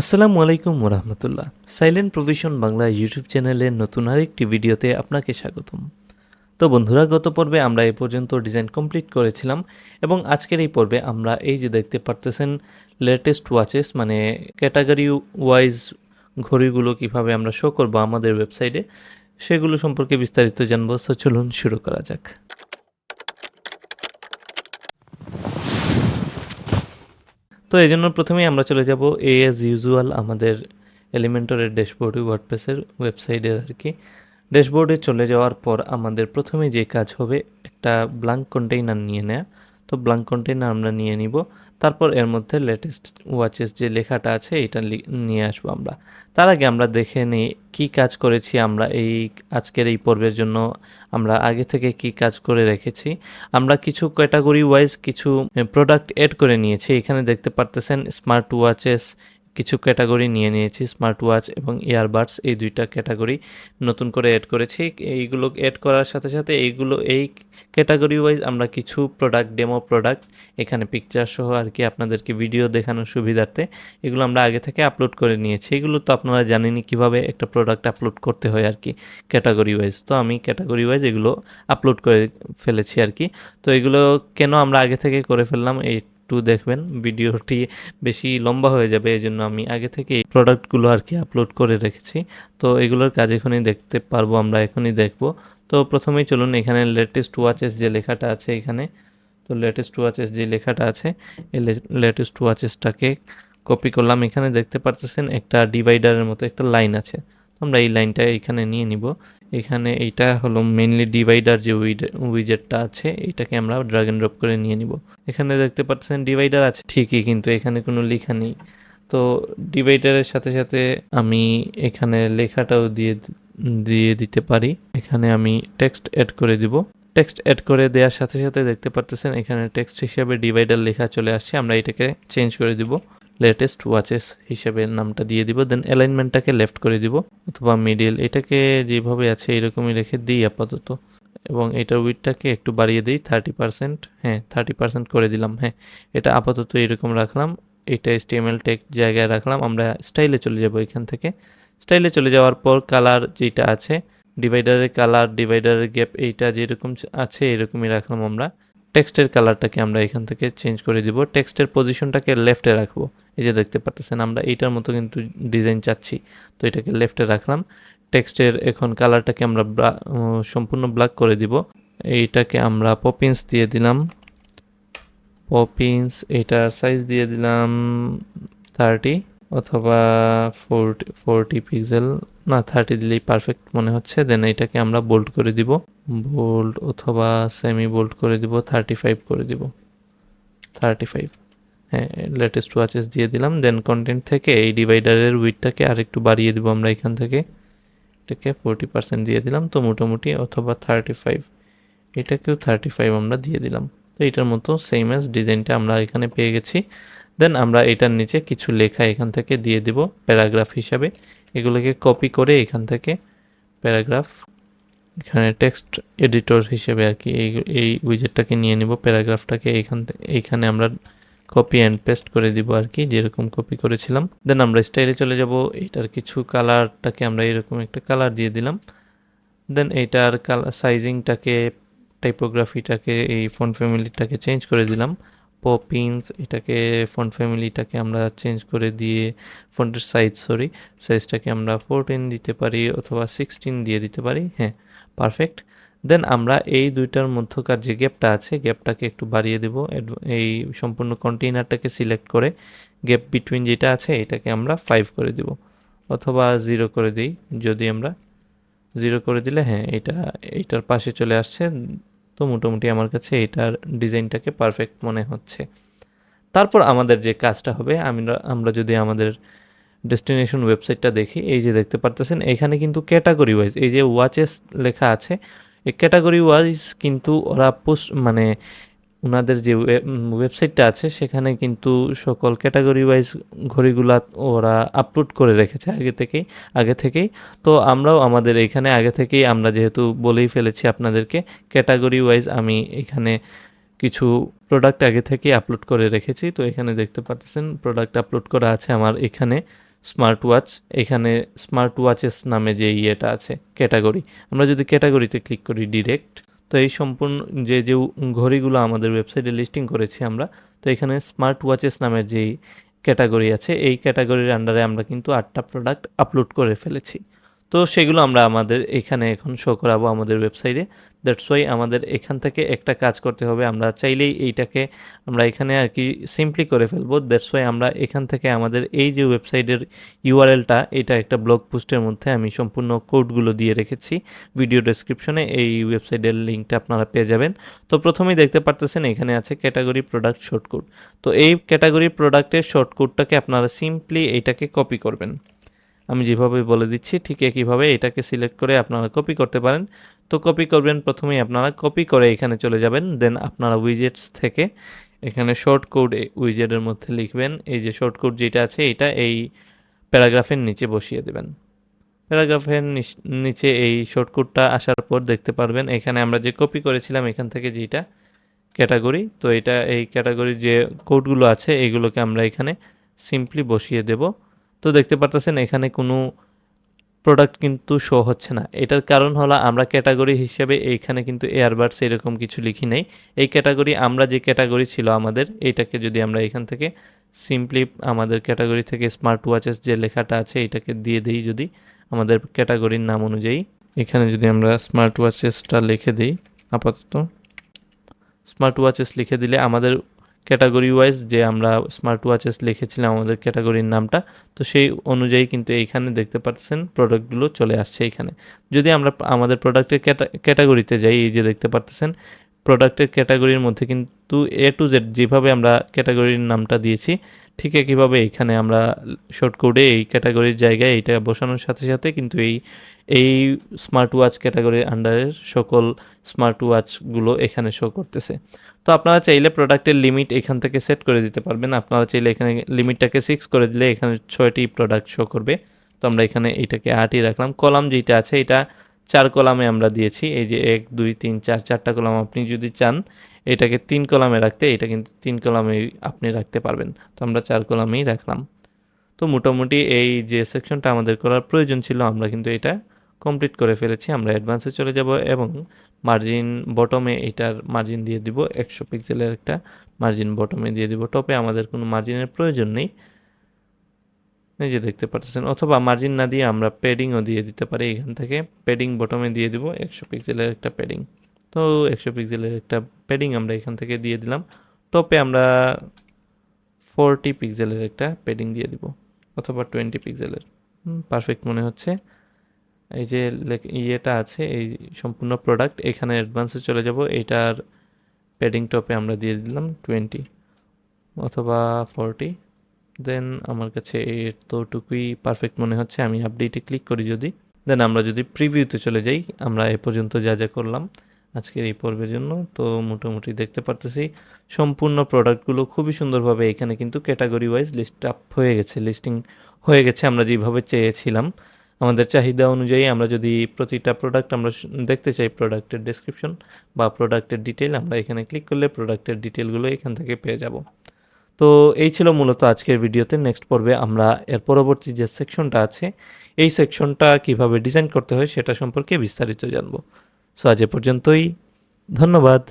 আসসালামু আলাইকুম ওরহমতুল্লাহ। সাইলেন্ট প্রভিশন বাংলা ইউটিউব চ্যানেলের নতুন আরেকটি ভিডিওতে আপনাকে স্বাগতম। তো বন্ধুরা, গত পর্বে আমরা এই পর্যন্ত ডিজাইন কমপ্লিট করেছিলাম এবং আজকের এই পর্বে আমরা এই যে দেখতে পারতেছেন লেটেস্ট ওয়াচেস মানে ক্যাটাগরি ওয়াইজ ঘড়িগুলো কীভাবে আমরা শো করব আমাদের ওয়েবসাইটে সেগুলো সম্পর্কে বিস্তারিত জানব। সো চলুন শুরু করা যাক। তো এই জন্য প্রথমেই আমরা চলে যাব এ অ্যাজ ইউজুয়াল আমাদের এলিমেন্টরের ড্যাশবোর্ড ওয়ার্ডপ্রেসের ওয়েবসাইটের আর কি। ড্যাশবোর্ডে চলে যাওয়ার পর আমাদের প্রথমে যে কাজ হবে, একটা ব্লাঙ্ক কন্টেইনার নিয়ে নেওয়া তো ব্লাঙ্ক কন্টেইনার আমরা নিয়ে নিব। তারপর এর মধ্যে লেটেস্ট ওয়াচেস যে লেখাটা আছে, এটা নিয়ে আসব আমরা। তার আগে আমরা দেখে নিই কী কাজ করেছি আমরা এই আজকের এই পর্বের জন্য, আমরা আগে থেকে কি কাজ করে রেখেছি। আমরা কিছু ক্যাটাগরি ওয়াইজ কিছু প্রোডাক্ট অ্যাড করে নিয়েছি। এখানে দেখতে পারতেছেন স্মার্ট ওয়াচেস কিছু ক্যাটাগরি নিয়ে নিয়েছি স্মার্ট ওয়াচ এবং ইয়ারবাডস এই দুইটা ক্যাটাগরি নতুন করে অ্যাড করেছি। এইগুলো অ্যাড করার সাথে সাথে এইগুলো, এই ক্যাটাগরি ওয়াইজ আমরা কিছু প্রোডাক্ট ডেমো প্রোডাক্ট এখানে পিকচার সহ আর কি আপনাদেরকে ভিডিও দেখানোর সুবিধার্থে এগুলো আমরা আগে থেকে আপলোড করে নিয়েছি। এগুলো তো আপনারা জানেনই কীভাবে একটা প্রোডাক্ট আপলোড করতে হয় আর কি ক্যাটাগরি ওয়াইজ তো আমি ক্যাটাগরি ওয়াইজ এগুলো আপলোড করে ফেলেছি আর কি। তো এগুলো কেন আমরা আগে থেকে করে ফেললাম? একটু দেখবেন, ভিডিওটি বেশি লম্বা হয়ে যাবে এই জন্য আমি আগে থেকে এই প্রোডাক্টগুলো আর কি আপলোড করে রেখেছি। তো এগুলোর কাজ এখনই দেখতে পারব, আমরা এখনই দেখব। তো প্রথমেই চলুন এখানে লেটেস্ট ওয়াচেস যে লেখাটা আছে এখানে। তো লেটেস্ট ওয়াচেস যে লেখাটা আছে, এই লেটেস্ট ওয়াচেসটাকে কপি করলাম। এখানে দেখতে পারতেছেন একটা ডিভাইডারের মতো একটা লাইন আছে। আমরা এই লাইনটা এখানে নিয়ে নিব। এখানে এইটা হলো মেনলি ডিভাইডার যে উইজেটটা আছে, এটাকে আমরা ড্রাগ এন্ড ড্রপ করে নিয়ে নিব। এখানে দেখতে পাচ্ছেন ডিভাইডার আছে ঠিকই, কিন্তু এখানে কোনো লেখা নেই। তো ডিভাইডারের সাথে সাথে আমি এখানে লেখাটাও দিয়ে দিয়ে দিতে পারি। এখানে আমি টেক্সট অ্যাড করে দিব। টেক্সট অ্যাড করে দেওয়ার সাথে সাথে দেখতে পারতেছেন এখানে টেক্সট হিসেবে ডিভাইডার লেখা চলে আসছে। আমরা এটাকে চেঞ্জ করে দিব। লেটেস্ট ওয়াচেস হিসেবে নামটা দিয়ে দিব দেন অ্যালাইনমেন্টটাকে লেফট করে দিব, অথবা মিডিল এটাকে যেভাবে আছে এরকমই রেখে দিই আপাতত, এবং এটার উইথটাকে একটু বাড়িয়ে দিই থার্টি পার্সেন্ট হ্যাঁ থার্টি পার্সেন্ট করে দিলাম হ্যাঁ এটা আপাতত এরকম রাখলাম, এটা এসটিএমএল টেক জায়গায় রাখলাম, আমরা স্টাইলে চলে যাব এখান থেকে স্টাইলে চলে যাওয়ার পর কালার যেটা আছে ডিভাইডারের কালার ডিভাইডারের গ্যাপ এইটা যেরকম আছে এরকমই রাখলাম আমরা টেক্সটের কালারটাকে আমরা এখান থেকে চেঞ্জ করে দিব টেক্সটের পজিশনটাকে লেফটে রাখব এই যে দেখতে পাচ্ছেন আমরা এইটার মতো কিন্তু ডিজাইন চাচ্ছি। তো এটাকে লেফটে রাখলাম। টেক্সটের এখন কালারটাকে আমরা সম্পূর্ণ ব্ল্যাক করে দিব। এইটাকে আমরা পপিন্স দিয়ে দিলাম। পপিন্স এটার সাইজ দিয়ে দিলাম থার্টি অথবা ফোরটি ফোরটি পিক্সেল না থার্টি দিলেই পারফেক্ট মনে হচ্ছে। দেন এটাকে আমরা বোল্ড করে দিব। বোল্ড অথবা সেমি বোল্ড করে দিব। থার্টি ফাইভ করে দিব। থার্টি ফাইভ হ্যাঁ লেটেস্ট ওয়াচেস দিয়ে দিলাম। দেন কন্টেন্ট থেকে এই ডিভাইডারের উইথটাকে আরেকটু বাড়িয়ে দিব আমরা এখান থেকে। এটাকে ফোরটি পার্সেন্ট দিয়ে দিলাম। তো মোটামুটি অথবা থার্টি ফাইভ এটাকেও থার্টি ফাইভ আমরা দিয়ে দিলাম। তো এটার মতো সেম অ্যাজ ডিজাইনটা আমরা এখানে পেয়ে গেছি। দেন আমরা এটার নিচে কিছু লেখা এখান থেকে দিয়ে দিব প্যারাগ্রাফ হিসাবে। এগুলোকে কপি করে এখান থেকে প্যারাগ্রাফ, এখানে টেক্সট এডিটর হিসেবে আর কি এই এই উইজেটটাকে নিয়ে নিব। প্যারাগ্রাফটাকে এইখান এইখানে আমরা কপি অ্যান্ড পেস্ট করে দিব আর কি, যেরকম কপি করেছিলাম। দেন আমরা স্টাইলে চলে যাব এটার কিছু কালারটাকে আমরা এরকম একটা কালার দিয়ে দিলাম। দেন এইটার কালার সাইজিংটাকে টাইপোগ্রাফিটাকে এই ফোন ফ্যামিলিটাকে চেঞ্জ করে দিলাম। পপিন্স এটাকে ফোন ফ্যামিলিটাকে আমরা চেঞ্জ করে দিয়ে ফোনটার সাইজ সরি সাইজটাকে আমরা ফোরটিন দিতে পারি অথবা সিক্সটিন দিয়ে দিতে পারি হ্যাঁ পারফেক্ট দেন আমরা এই দুইটার মধ্যকার যে গ্যাপটা আছে গ্যাপটাকে একটু বাড়িয়ে দেব। এই সম্পূর্ণ কন্টেইনারটাকে সিলেক্ট করে গ্যাপ বিটুইন যেটা আছে, এটাকে আমরা ফাইভ করে দিব। অথবা জিরো করে দিই। যদি আমরা জিরো করে দিলে হ্যাঁ এটা এইটার পাশে চলে আসছে। তো মোটামুটি আমার কাছে এটার ডিজাইনটাকে পারফেক্ট মনে হচ্ছে। তারপর আমাদের যে কাজটা হবে, আমরা আমরা যদি আমাদের ডেস্টিনেশন ওয়েবসাইটটা দেখি, এই যে দেখতে পারতেছেন, এখানে কিন্তু ক্যাটাগরি ওয়াইজ এই যে ওয়াচেস লেখা আছে ক্যাটাগরি ওয়াইজ কিন্তু ওরা পোস্ট মানে ওনাদের যে ওয়েবসাইটটা আছে, সেখানে কিন্তু সকল ক্যাটাগরি ওয়াইজ ঘড়িগুলা ওরা আপলোড করে রেখেছে আগে থেকেই আগে থেকেই। তো আমরাও আমাদের এখানে আগে থেকেই আমরা যেহেতু বলেই ফেলেছি আপনাদেরকে ক্যাটাগরি ওয়াইজ আমি এখানে কিছু প্রোডাক্ট আগে থেকেই আপলোড করে রেখেছি। তো এখানে দেখতে পাচ্ছেন প্রোডাক্ট আপলোড করা আছে আমার এখানে। স্মার্ট ওয়াচ এখানে স্মার্ট ওয়াচেস নামে যে ইয়েটা আছে ক্যাটাগরি আমরা যদি ক্যাটাগরিতে ক্লিক করি ডিরেক্ট তো এই সম্পূর্ণ যে যে ঘড়িগুলো আমাদের ওয়েবসাইটে লিস্টিং করেছি আমরা, তো এখানে স্মার্ট ওয়াচেস নামের যেই ক্যাটাগরি আছে, এই ক্যাটাগরির আন্ডারে আমরা কিন্তু আটটা প্রোডাক্ট আপলোড করে ফেলেছি। তো সেগুলো আমরা আমাদের এখানে এখন শো করাবো আমাদের ওয়েবসাইটে দ্যাটস ওয়াই আমাদের এখান থেকে একটা কাজ করতে হবে। আমরা চাইলেই এইটাকে আমরা এখানে আর কি সিম্পলি করে ফেলব। দ্যাটস ওয়াই আমরা এখান থেকে আমাদের এই যে ওয়েবসাইটের ইউআরএলটা এটা একটা ব্লগ পোস্টের মধ্যে আমি সম্পূর্ণ কোডগুলো দিয়ে রেখেছি। ভিডিও ডেসক্রিপশনে এই ওয়েবসাইটের লিঙ্কটা আপনারা পেয়ে যাবেন। তো প্রথমেই দেখতে পারতেছেন এখানে আছে ক্যাটাগরি প্রোডাক্ট শর্টকোড তো এই ক্যাটাগরি প্রোডাক্টের শর্টকোডটাকে আপনারা সিম্পলি এইটাকে কপি করবেন। আমি যেভাবে বলে দিচ্ছি, ঠিক একইভাবে এটাকে সিলেক্ট করে আপনারা কপি করতে পারেন। তো কপি করবেন, প্রথমেই আপনারা কপি করে এখানে চলে যাবেন দেন আপনারা উইজেটস থেকে এখানে শর্ট কোড উইজেটের মধ্যে লিখবেন। এই যে শর্ট কোড যেটা আছে, এটা এই প্যারাগ্রাফের নিচে বসিয়ে দেবেন। প্যারাগ্রাফের নিচ- এই শর্টকোডটা আসার পর দেখতে পারবেন, এখানে আমরা যে কপি করেছিলাম, এখান থেকে যেটা ক্যাটাগরি তো এটা এই ক্যাটাগরির যে কোডগুলো আছে এইগুলোকে আমরা এখানে সিম্পলি বসিয়ে দেব। তো দেখতে পারতেছেন এখানে কোনো প্রোডাক্ট কিন্তু শো হচ্ছে না। এটার কারণ হলো আমরা ক্যাটাগরি হিসেবে এইখানে কিন্তু এয়ারবাডস এরকম কিছু লিখি নাই। এই ক্যাটাগরি আমরা যে ক্যাটাগরি ছিল আমাদের, এইটাকে যদি আমরা এখান থেকে সিম্পলি আমাদের ক্যাটাগরি থেকে স্মার্ট ওয়াচেস যে লেখাটা আছে এটাকে দিয়ে দিই যদি, আমাদের ক্যাটাগরির নাম অনুযায়ী। এখানে যদি আমরা স্মার্ট ওয়াচেসটা লিখে দিই, আপাতত। স্মার্ট ওয়াচেস লিখে দিলে আমাদের ক্যাটাগরি ওয়াইজ যে আমরা স্মার্ট ওয়াচেস লিখেছিলাম আমাদের ক্যাটাগরির নামটা, তো সেই অনুযায়ী কিন্তু এইখানে দেখতে পাচ্ছেন প্রোডাক্টগুলো চলে আসছে এইখানে। যদি আমরা আমাদের প্রোডাক্টের ক্যাটাগরিতে যাই, এই যে দেখতে পাচ্ছেন প্রোডাক্টের ক্যাটাগরির মধ্যে কিন্তু এ টু জেড যেভাবে আমরা ক্যাটাগরির নামটা দিয়েছি ঠিক একইভাবে এখানে আমরা শর্ট কোডে এই ক্যাটাগরির জায়গায় এইটা বসানোর সাথে সাথে কিন্তু এই এই স্মার্ট ওয়াচ ক্যাটাগরির আন্ডারের সকল স্মার্ট ওয়াচগুলো এখানে শো করতেছে। তো আপনারা চাইলে প্রোডাক্টের লিমিট এখান থেকে সেট করে দিতে পারবেন। আপনারা চাইলে এখানে লিমিটটাকে সিক্স করে দিলে এখানে ছয়টি প্রোডাক্ট শো করবে। তো আমরা এখানে এইটাকে আটই রাখলাম। কলাম যেটা আছে, এটা চার কলামে আমরা দিয়েছি, এই যে এক, দুই, তিন, চার, চারটা কলাম আপনি যদি চান, এটাকে তিন কলামে রাখতে, এটা কিন্তু তিন কলামে আপনি রাখতে পারবেন। তো আমরা চার কলামেই রাখলাম। তো মোটামুটি এই যে সেকশনটা আমাদের করার প্রয়োজন ছিল, আমরা কিন্তু এটা কমপ্লিট করে ফেলেছি। আমরা অ্যাডভান্সে চলে যাব এবং মার্জিন বটমে এটার মার্জিন দিয়ে দিব। একশো পিক্সেলের একটা মার্জিন বটমে দিয়ে দিব। টপে আমাদের কোনো মার্জিনের প্রয়োজন নেই। যে দেখতে পাচ্ছেন অথবা মার্জিন না দিয়ে আমরা প্যাডিংও দিয়ে দিতে পারি এখান থেকে। প্যাডিং বটমে দিয়ে দিব, একশো পিক্সেলের একটা প্যাডিং তো একশো পিক্সেলের একটা প্যাডিং আমরা এখান থেকে দিয়ে দিলাম। টপে আমরা ফোরটি পিক্সেলের একটা প্যাডিং দিয়ে দিব, অথবা টোয়েন্টি পিক্সেলের পারফেক্ট মনে হচ্ছে। এই যে ইয়েটা আছে, এই সম্পূর্ণ প্রোডাক্ট এখানে অ্যাডভান্সে চলে যাব, এটার প্যাডিং টপে আমরা দিয়ে দিলাম টোয়েন্টি অথবা ফোরটি দেন আমার কাছে এতটুকুই পারফেক্ট মনে হচ্ছে, আমি আপডেটে ক্লিক করি যদি। দেন আমরা যদি প্রিভিউতে চলে যাই, আমরা এ পর্যন্ত যা যা করলাম আজকের এই পর্বের জন্য। তো মোটামুটি দেখতে পারতেছি, সম্পূর্ণ প্রোডাক্টগুলো খুবই সুন্দরভাবে এখানে কিন্তু ক্যাটাগরি ওয়াইজ লিস্ট আপ হয়ে গেছে লিস্টিং হয়ে গেছে আমরা যেভাবে চেয়েছিলাম। আমাদের চাহিদা অনুযায়ী আমরা যদি প্রতিটা প্রোডাক্ট আমরা দেখতে চাই প্রোডাক্টের ডেসক্রিপশন বা প্রোডাক্টের ডিটেল আমরা এখানে ক্লিক করলে প্রোডাক্টের ডিটেলগুলো এখান থেকে পেয়ে যাব। তো এই ছিল মূলত আজকের ভিডিওতে। নেক্সট পর্বে আমরা এর পরবর্তী যে সেকশনটা আছে, এই সেকশনটা কীভাবে ডিজাইন করতে হয় সেটা সম্পর্কে বিস্তারিত জানব। সো আজ এ পর্যন্তই। ধন্যবাদ।